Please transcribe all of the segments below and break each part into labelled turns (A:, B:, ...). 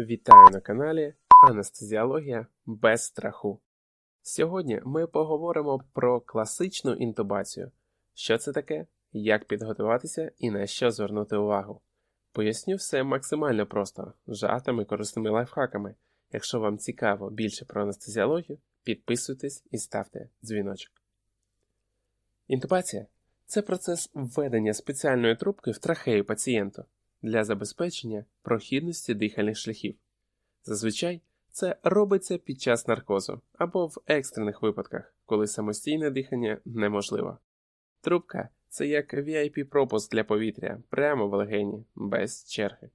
A: Вітаю на каналі Анестезіологія без страху. Сьогодні ми поговоримо про класичну інтубацію. Що це таке, як підготуватися і на що звернути увагу. Поясню все максимально просто, жатими корисними лайфхаками. Якщо вам цікаво більше про анестезіологію, підписуйтесь і ставте дзвіночок. Інтубація це процес введення спеціальної трубки в трахею пацієнту для забезпечення прохідності дихальних шляхів. Зазвичай це робиться під час наркозу або в екстрених випадках, коли самостійне дихання неможливо. Трубка це як VIP-пропуск для повітря прямо в легені, без черги.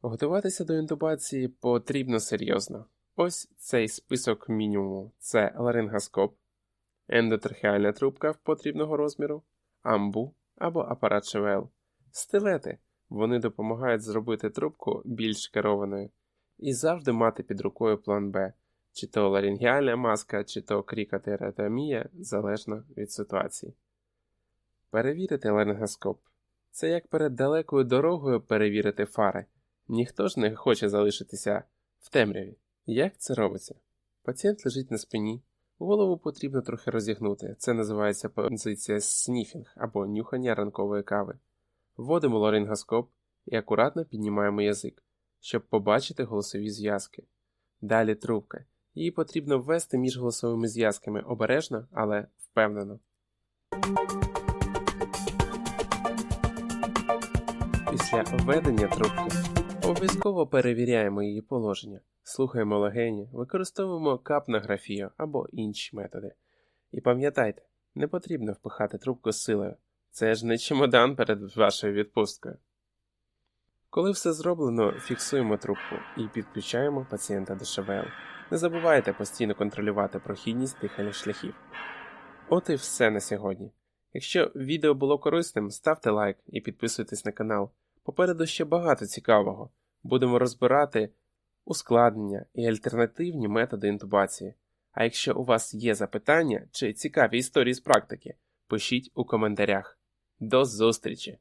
A: Готуватися до інтубації потрібно серйозно. Ось цей список мінімуму: це ларингоскоп, ендотрахеальна трубка потрібного розміру, амбу або апарат ШВЛ, стилети. Вони допомагають зробити трубку більш керованою і завжди мати під рукою план Б, чи то ларінгіальна маска, чи то крікотератомія, залежно від ситуації. Перевірити ларингоскоп – це як перед далекою дорогою перевірити фари. Ніхто ж не хоче залишитися в темряві. Як це робиться? Пацієнт лежить на спині, голову потрібно трохи розігнути. Це називається позиція сніфінг або нюхання ранкової кави. Вводимо ларингоскоп і акуратно піднімаємо язик, щоб побачити голосові зв'язки. Далі трубка. Її потрібно ввести між голосовими зв'язками обережно, але впевнено. Після введення трубки обов'язково перевіряємо її положення, слухаємо легені, використовуємо капнографію або інші методи. І пам'ятайте, не потрібно впихати трубку з силою. Це ж не чемодан перед вашою відпусткою. Коли все зроблено, фіксуємо трубку і підключаємо пацієнта до ШВЛ. Не забувайте постійно контролювати прохідність дихальних шляхів. От і все на сьогодні. Якщо відео було корисним, ставте лайк і підписуйтесь на канал. Попереду ще багато цікавого. Будемо розбирати ускладнення і альтернативні методи інтубації. А якщо у вас є запитання чи цікаві історії з практики, пишіть у коментарях. До зустрічі!